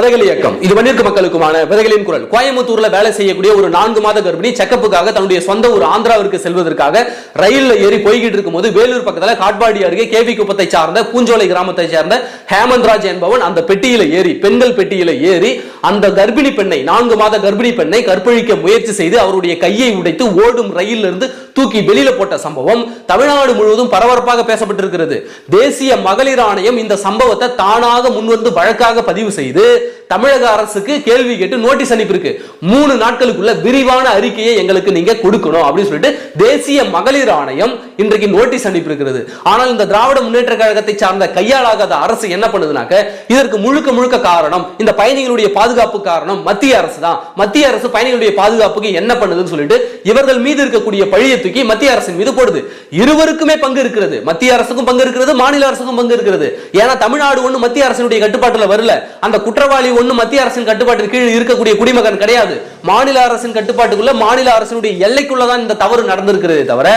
விதைகள் இயக்கம். இது வன்னிற்கு மக்களுக்குமான விதைகளின் குரல். கோயம்புத்தூர்ல வேலை செய்யக்கூடிய ஒரு நான்கு மாத கர்ப்பிணி செக்கப்புக்காக தன்னுடைய சொந்த ஊர் ஆந்திராவிற்கு செல்வதற்காக ரயில்ல ஏறி போய்கிட்டு இருக்கும்போது வேலூர் பக்கத்துல காட்பாடி அருகே கேவி குப்பத்தை சார்ந்த பூஞ்சோலை கிராமத்தை சேர்ந்த ஹேமந்த்ராஜ் என்பவன் அந்த பெட்டியில ஏறி பெண்கள் பெட்டியில ஏறி அந்த கர்ப்பிணி பெண்ணை நான்கு மாத கர்ப்பிணி பெண்ணை கற்பழிக்க முயற்சி செய்து அவருடைய கையை உடைத்து ஓடும் ரயிலிருந்து தூக்கி வெளியில போட்ட சம்பவம் தமிழ்நாடு முழுவதும் பரபரப்பாக பேசப்பட்டிருக்கிறது. தேசிய மகளிர் ஆணையம் இந்த சம்பவத்தை தானாக முன்வந்து வழக்காக பதிவு செய்து தமிழக அரசுக்கு கேள்வி கேட்டு நோட்டீஸ் அனுப்பியிருக்கு. மூணு நாட்களுக்குள்ள விரிவான அறிக்கையை எங்களுக்கு நீங்க கொடுக்கணும் அப்படின்னு சொல்லிட்டு தேசிய மகளிர் ஆணையம் இன்றைக்கு நோட்டீஸ் அனுப்பியிருக்கிறது. ஆனால் இந்த திராவிட முன்னேற்ற கழகத்தை சார்ந்த கையாளாகாத அரசு என்ன பண்ணுதுனாக்க இதற்கு முழுக்க முழுக்க காரணம் இந்த பயணிகளுடைய பாதுகாப்பு காரணம் மத்திய அரசு தான். மத்திய அரசு பயணிகளுடைய பாதுகாப்புக்கு என்ன பண்ணுதுன்னு சொல்லிட்டு இவர்கள் மீது இருக்கக்கூடிய பழியை தூக்கி மத்திய அரசின் மீது போடுது. இருவருக்குமே பங்கு இருக்கிறது. மத்திய அரசுக்கும் பங்கு இருக்கிறது மாநில அரசுக்கும் பங்கு இருக்கிறது. ஏன்னா தமிழ்நாடு ஒன்று மத்திய அரசினுடைய கட்டுப்பாட்டில் வரல. அந்த குற்றவாளி ஒண்ணு மத்திய அரசின் கட்டுப்பாட்டின் கீழ் இருக்கக்கூடிய குடிமகன் கிடையாது. மாநில அரசின் கட்டுப்பாட்டுக்குள்ள மாநில அரசினுடைய எல்லைக்குள்ளதான் இந்த தவறு நடந்திருக்கிறதே தவிர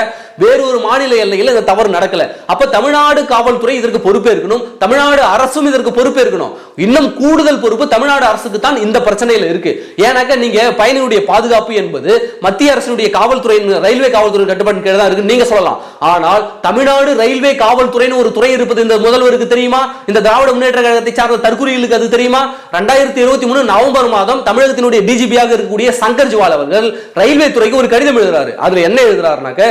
வேறொரு மாநில எல்லையில் இந்த தவறு நடக்கல. அப்ப தமிழ்நாடு காவல்துறை இதற்கு பொறுப்பேற்கணும் தமிழ்நாடு அரசும் இதற்கு பொறுப்பேற்கணும் இன்னும் கூடுதல் பொறுப்பு தமிழ்நாடு அரசுக்கு தான் இந்த பிரச்சனையில இருக்கு. ஏன்னாக்க நீங்க பயணியுடைய பாதுகாப்பு என்பது மத்திய அரசினுடைய காவல்துறை ரயில்வே காவல்துறை கட்டுப்பாட்டின் தான் இருக்கு. நீங்க சொல்லலாம். ஆனால் தமிழ்நாடு ரயில்வே காவல்துறைன்னு ஒரு துறை இருப்பது இந்த முதல்வருக்கு தெரியுமா? இந்த திராவிட முன்னேற்ற கழகத்தை சார்ந்த தற்கொலைகளுக்கு அது தெரியுமா? ரெண்டாயிரத்தி இருபத்தி மூணு நவம்பர் மாதம் தமிழகத்தினுடைய டிஜிபியாக இருக்கக்கூடிய சங்கர் ஜுவால் அவர்கள் ரயில்வே துறைக்கு ஒரு கடிதம் எழுதுறாரு. அதுல என்ன எழுதுறாருனாக்க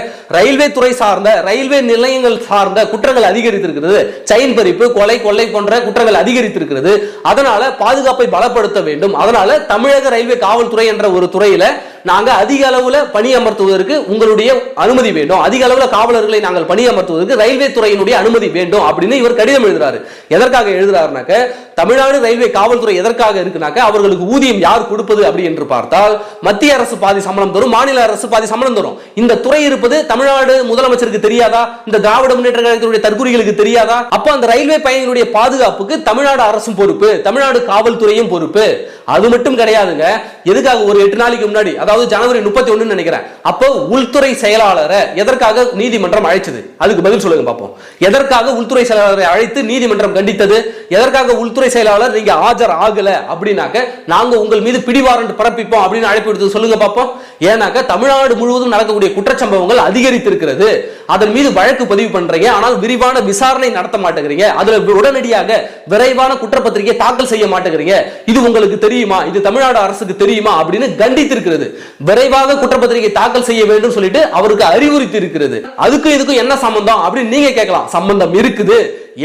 ரயில்வே துறை சார்ந்த ரயில்வே நிலையங்கள் சார்ந்த குற்றங்கள் அதிகரித்திருக்கிறது. செயின் பறிப்பு கொலை கொள்ளை போன்ற குற்றங்கள் அதிகரித்திருக்கிறது. அதனால பாதுகாப்பை பலப்படுத்த வேண்டும். அதனால தமிழக ரயில்வே காவல்துறை என்ற ஒரு துறையில நாங்க அதிக அளவுல பணியமர்த்துவதற்கு உங்களுடைய அனுமதி வேண்டும். அதிக அளவுல காவலர்களை நாங்கள் பணியமர்த்துவதற்கு ரயில்வே துறையினுடைய அனுமதி வேண்டும் அப்படின்னு இவர் கடிதம் எழுதுறாரு. எதற்காக எழுதுறாருனாக்க தமிழ்நாடு ரயில்வே காவல்துறை எதற்காக இருக்குனாக்க அவர்களுக்கு ஊதியம் யார் கொடுப்பது அப்படி என்று பார்த்தால் மத்திய அரசு பாதி சம்பளம் தரும் மாநில அரசு பாதி சம்பளம் தரும். இந்த துறை இருப்பது தமிழ்நாடு முதலமைச்சருக்கு தெரியாதா? இந்த திராவிட முன்னேற்ற கழகத்தினுடைய தற்கொலைகளுக்கு தெரியாதா? அப்ப அந்த ரயில்வே பயணிகளுடைய பாதுகாப்புக்கு தமிழ்நாடு அரசும் பொறுப்பு தமிழ்நாடு காவல்துறையும் பொறுப்பு. அது மட்டும் கிடையாதுங்க. எதுக்காக ஒரு எட்டு நாளைக்கு முன்னாடி அதாவது ஜனவரி முப்பத்தி ஒன்னு நினைக்கிறேன். அப்போ உள்துறை செயலாளரை எதற்காக நீதிமன்றம் அழைச்சது? அதுக்கு பதில் சொல்லுங்க பார்ப்போம் எதற்காக உள்துறை செயலாளரை அழைத்து நீதிமன்றம் கண்டித்தது? எதற்காக உள்துறை செயலாளர் நீங்க ஆஜர் ஆகல அப்படின்னாக்க நாங்க உங்கள் மீது பிடிவாரண்ட் பிறப்பிப்போம் அப்படின்னு அழைப்பு விடுத்து சொல்லுங்க பார்ப்போம் ஏன்னாக்க தமிழ்நாடு முழுவதும் நடக்கக்கூடிய குற்றச்சம்பவங்கள் அதிகரித்திருக்கிறது. அதன் மீது வழக்கு பதிவு பண்றீங்க. ஆனால் விரிவான விசாரணை நடத்த மாட்டேங்கிறீங்க. அதுல உடனடியாக விரைவான குற்றப்பத்திரிகை தாக்கல் செய்ய மாட்டேங்கிறீங்க. இது உங்களுக்கு தெரியுமா? இது தமிழ்நாடு அரசுக்கு தெரியுமா? அப்படின்னு கண்டித்திருக்கிறது. விரைவாக குற்றப்பத்திரிகை தாக்கல் செய்ய வேண்டும் சொல்லிட்டு அவருக்கு அறிவுறுத்தி இருக்கிறது அதுக்கும் இதுக்கும் என்ன சம்பந்தம்? அப்படின்னு நீங்க கேட்கலாம். சம்பந்தம் இருக்குது.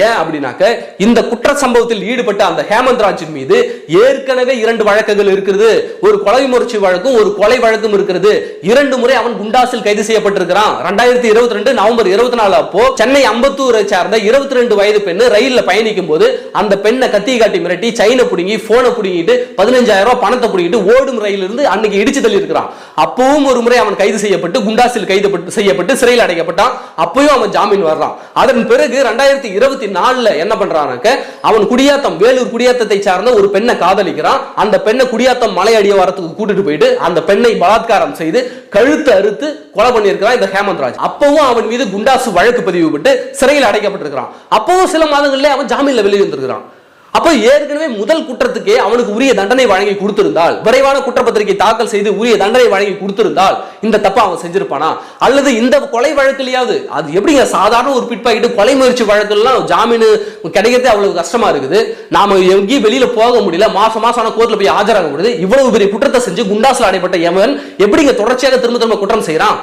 ஏன் அப்படின்னாக்க இந்த குற்ற சம்பவத்தில் ஈடுபட்ட அந்த ஹேமந்த் ராஜின் மீது ஏற்கனவே இரண்டு வழக்குகள் இருக்கிறது ஒரு கொலை முயற்சி வழக்கும் ஒரு கொலை வழக்கும் இருக்கிறது இரண்டு முறை அவன் குண்டாசில் கைது செய்யப்பட்டிருக்கிறான். ரெண்டாயிரத்தி இருபத்தி ரெண்டு நவம்பர் இருபத்தி நாலு அப்போ சென்னை அம்பத்தூரை சார்ந்த இருபத்தி ரெண்டு வயது பெண்ணு ரயில்ல பயணிக்கும் போது அந்த பெண்ணை கத்தி காட்டி மிரட்டி சைனை பிடுங்கி போனை பிடுங்கிட்டு பதினஞ்சாயிரம் ரூபாய் பணத்தை புடுங்கிட்டு ஓடும் ரயில் இருந்து அன்னைக்கு இடிச்சு தள்ளி இருக்கிறான் அப்பவும் ஒரு முறை அவன் கைது செய்யப்பட்டு குண்டாசில் கைது செய்யப்பட்டு சிறையில் அடைக்கப்பட்டான். அப்பயும் அவன் ஜாமீன் வர்றான். அதன் பிறகு ரெண்டாயிரத்தி இருபத்தி நாலுல என்ன பண்றானாக்க அவன் குடியாத்தம் வேலூர் குடியாத்தத்தை சார்ந்த ஒரு பெண்ணை காதலிக்கிறான். அந்த பெண்ணை குடியாத்தம் மலை அடிவாரத்துக்கு கூட்டிட்டு போயிட்டு அந்த பெண்ணை பலாத்காரம் செய்து கழுத்து அறுத்து கொலை பண்ணியிருக்கிறான் இந்த ஹேமந்த் ராஜ் அப்பவும் அவன் மீது குண்டாசு வழக்கு பதிவு பட்டு சிறையில் அடைக்கப்பட்டிருக்கிறான். அப்பவும் சில மாதங்கள்ல அவன் ஜாமீன்ல வெளியே வந்திருக்கிறான். அப்போ ஏற்கனவே முதல் குற்றத்துக்கே அவனுக்கு உரிய தண்டனை வழங்கி கொடுத்திருந்தால் விரைவான குற்றப்பத்திரிகை தாக்கல் செய்து உரிய தண்டனை வழங்கி கொடுத்திருந்தால் இந்த தப்பை அவன் செஞ்சிருப்பானா? அல்லது இந்த கொலை வழக்கிலேயாவது அது எப்படிங்க? சாதாரண ஒரு பிட்பாக்கிட்டு கொலை முயற்சி வழக்குலாம் ஜாமீன் கிடைக்கிறதே அவ்வளவு கஷ்டமா இருக்குது. நாம எங்கேயும் வெளியில போக முடியல மாசம் மாசம் ஆன கோர்ட்ல போய் ஆஜராக முடியுது. இவ்வளவு பெரிய குற்றத்தை செஞ்சு குண்டாசில் அடைப்பட்ட எமன் எப்படிங்க தொடர்ச்சியாக திரும்ப திரும்ப குற்றம் செய்யறான்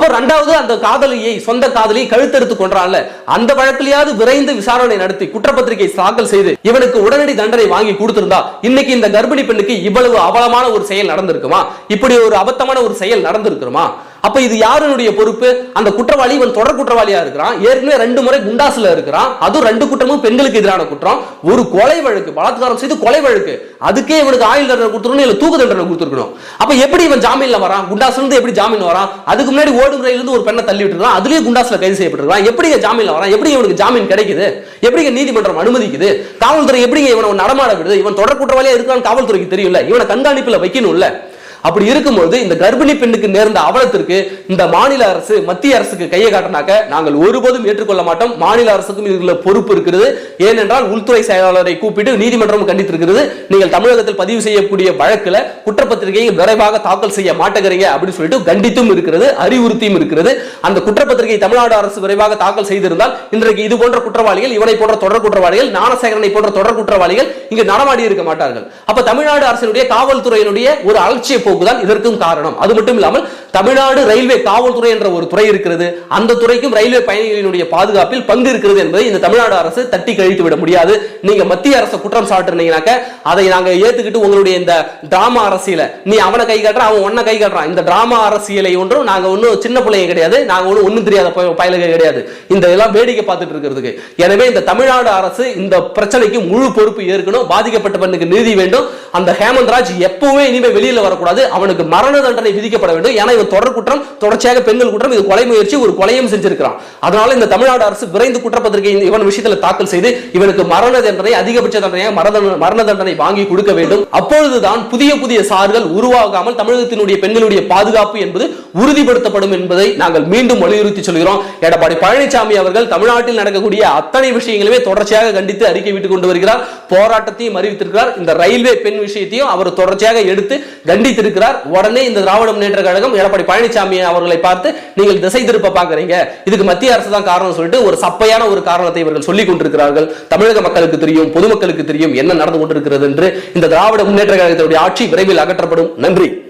அப்போ ரெண்டாவது அந்த காதலியை சொந்த காதலியை கழுத்தெடுத்து கொன்றான்ல. அந்த வழக்கிலேயாவது விரைந்து விசாரணை நடத்தி குற்றப்பத்திரிகை தாக்கல் செய்து இவனுக்கு உடனடி தண்டனை வாங்கி கொடுத்திருந்தா இன்னைக்கு இந்த கர்ப்பிணி பெண்ணுக்கு இவ்வளவு அவலமான ஒரு செயல் நடந்திருக்குமா? இப்படி ஒரு அபத்தமான ஒரு செயல் நடந்திருக்குமா அப்ப இது யாருடைய பொறுப்பு? அந்த குற்றவாளி இவன் தொடர் குற்றவாளியா இருக்கிறான். ஏற்கனவே ரெண்டு முறை குண்டாசுல இருக்கிறான். அதுவும் ரெண்டு குற்றமும் பெண்களுக்கு எதிரான குற்றம். ஒரு கொலை வழக்கு பலாத்காரம் செய்து கொலை வழக்கு. அதுக்கே இவனுக்கு ஆயுள் தண்டனை கொடுத்துருக்கணும் இல்ல தூக்கு தண்டனை கொடுத்துருக்கணும். அப்ப எப்படி இவன் ஜாமீன்ல வரான்? குண்டாசுல இருந்து எப்படி ஜாமீன் வரான்? அதுக்கு முன்னாடி ஓடும் இருந்து ஒரு பெண்ணை தள்ளி விட்டுருக்கான். அதுலயே குண்டாசுல கைது செய்யப்பட்டிருக்கான். எப்படி ஜாமீன்ல வரான்? எப்படி இவனுக்கு ஜாமீன் கிடைக்குது? எப்படிங்க நீதிமன்றம் அனுமதிக்குது? காவல்துறை எப்படிங்க இவனை நடமாட விடுது? இவன் தொடர் குற்றவாளியா இருக்கான்னு காவல்துறைக்கு தெரியல. இவனை கண்காணிப்புல வைக்கணும்ல. அப்படி இருக்கும்போது இந்த கர்ப்பிணி பெண்ணுக்கு நேர்ந்த அவலத்திற்கு இந்த மாநில அரசு மத்திய அரசுக்கு கையை காட்டினாக்க நாங்கள் ஒருபோதும் ஏற்றுக்கொள்ள மாட்டோம். மாநில அரசுக்கும் இதில் பொறுப்பு இருக்கிறது. ஏனென்றால் உள்துறை செயலாளரை கூப்பிட்டு நீதிமன்றம் கண்டித்திருக்கிறது. நீங்கள் தமிழகத்தில் பதிவு செய்யக்கூடிய வழக்கில் குற்றப்பத்திரிகையை விரைவாக தாக்கல் செய்ய மாட்டேங்கிறீங்க அப்படின்னு சொல்லிட்டு கண்டித்தும் இருக்கிறது அறிவுறுத்தியும் இருக்கிறது. அந்த குற்றப்பத்திரிகை தமிழ்நாடு அரசு விரைவாக தாக்கல் செய்திருந்தால் இன்றைக்கு இது போன்ற குற்றவாளிகள் இவனை போன்ற தொடர் குற்றவாளிகள் ஞானசேகரனை போன்ற தொடர் குற்றவாளிகள் இங்கு நடமாடி இருக்க மாட்டார்கள். அப்ப தமிழ்நாடு அரசினுடைய காவல்துறையினுடைய ஒரு அலட்சிய போக்குதான் இதற்கும் காரணம். அது மட்டும் இல்லாமல் தமிழ்நாடு ரயில்வே காவல்துறை என்ற ஒரு துறை இருக்கிறது. அந்த துறைக்கும் ரயில்வே பயணிகளினுடைய பாதுகாப்பில் பங்கு இருக்கிறது என்பதை இந்த தமிழ்நாடு அரசு தட்டி கழித்து விட முடியாது. நீங்க மத்திய அரசு குற்றம் சாட்டுனீங்கனாக்க அதை நாங்க ஏத்துக்கிட்டு உங்களுடைய இந்த டிராமா அரசியல நீ அவனை கை காட்டுற அவன் ஒன்ன கை காட்டுறான். இந்த டிராமா அரசியலை ஒன்றும் நாங்க ஒன்றும் சின்ன பிள்ளைங்க கிடையாது. நாங்க ஒன்றும் ஒன்றும் தெரியாத பய- பயலுக கிடையாது. இந்த எல்லாம் வேடிக்கை பார்த்துட்டு இருக்கிறதுக்கு. எனவே இந்த தமிழ்நாடு அரசு இந்த பிரச்சனைக்கு முழு பொறுப்பு ஏற்கனும் பாதிக்கப்பட்ட பெண்ணுக்கு நீதி வேண்டும். அந்த ஹேமந்த் ராஜ் எப்பவுமே இனிமே வெளியில வரக்கூடாது. அவனுக்கு மரண தண்டனை விதிக்கப்பட வேண்டும். ஏன்னா இவன் தொடர் குற்றம் தொடர்ச்சியாக பெண்கள் குற்றம் இது கொலை முயற்சி ஒரு கொலையும் செஞ்சிருக்கிறான். அதனால இந்த தமிழ்நாடு அரசு விரைந்து குற்றப்பத்திரிகை இவன் விஷயத்துல தாக்கல் செய்து இவனுக்கு மரண தண்டனை அதிகபட்ச தண்டனையாக மரண மரண தண்டனை வாங்கி கொடுக்க வேண்டும். அப்பொழுதுதான் புதிய புதிய சார்கள் உருவாகாமல் தமிழகத்தினுடைய பெண்களுடைய பாதுகாப்பு என்பது உறுதிப்படுத்தப்படும் என்பதை நாங்கள் மீண்டும் வலியுறுத்தி சொல்கிறோம். எடப்பாடி பழனிசாமி அவர்கள் தமிழ்நாட்டில் நடக்கக்கூடிய அத்தனை விஷயங்களுமே தொடர்ச்சியாக கண்டித்து அறிக்கை விட்டுக் கொண்டு வருகிறார். போராட்டத்தையும் அறிவித்திருக்கிறார். இந்த ரயில்வே பெண் விஷயத்தையும் அவர் தொடர்ச்சியாக எடுத்து கண்டித்திருக்கிறார். உடனே இந்த திராவிட முன்னேற்ற கழகம் எடப்பாடி பழனிசாமி அவர்களை பார்த்து நீங்கள் திசை திருப்ப பார்க்கறீங்க. இதுக்கு மத்திய அரசு தான் காரணம் சொல்லிட்டு ஒரு சப்பையான ஒரு காரணத்தை இவர்கள் சொல்லிக் கொண்டிருக்கிறார்கள். தமிழக மக்களுக்கு தெரியும் பொதுமக்களுக்கு தெரியும் என்ன நடந்து கொண்டிருக்கிறது என்று இந்த திராவிட முன்னேற்ற கழகத்தினுடைய ஆட்சி விரைவில் அகற்றப்படும். நன்றி.